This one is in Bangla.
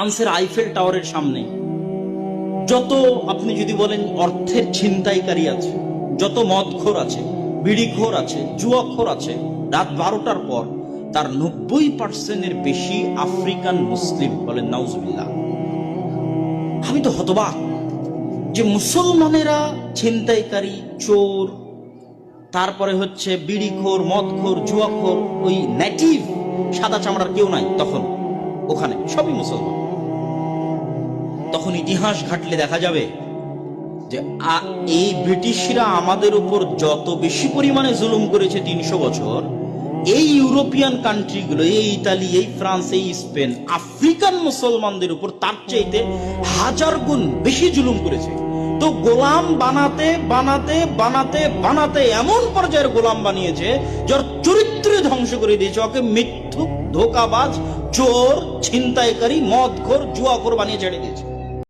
ফ্রান্সের আইফেল টাওয়ারের সামনে। যত আপনি যদি বলেন অর্থের ছিনতাইকারী আছে, যত মদখোর আছে, বিড়িখোর আছে, জুয়াখোর আছে, রাত বারোটার পর তার নব্বই পার্সেন্টের বেশি আফ্রিকান মুসলিম বলেন নাউজুবিল্লাহ। আমি তো হতবাক যে মুসলমানেরা ছিনতাইকারী, চোর, তারপরে হচ্ছে বিড়িখোর, মদখোর, জুয়াখোর, ওই নেটিভ সাদা চামড়ার কেউ নাই তখন, ওখানে, সবই মুসলমান। তখন ইতিহাস ঘাটলে দেখা যাবে যে এই ব্রিটিশরা আমাদের উপর যত বেশি পরিমাণে জুলুম করেছে তিনশো বছর, এই ইউরোপিয়ান কান্ট্রিগুলো, এই ইতালি, এই ফ্রান্স, এই স্পেন, আফ্রিকান মুসলমানদের উপর তার চাইতে হাজার গুণ বেশি জুলুম করেছে। তো গোলাম বানাতে বানাতে বানাতে বানাতে এমন পর্যায়ের গোলাম বানিয়েছে, যার চরিত্র ধ্বংস করে দিয়েছে। ওকে মিথ্যুক, ধোকাবাজ, চোর, ছিনতাইকারী, মদখোর জুয়াখোর বানিয়ে ছেড়ে দিয়েছে।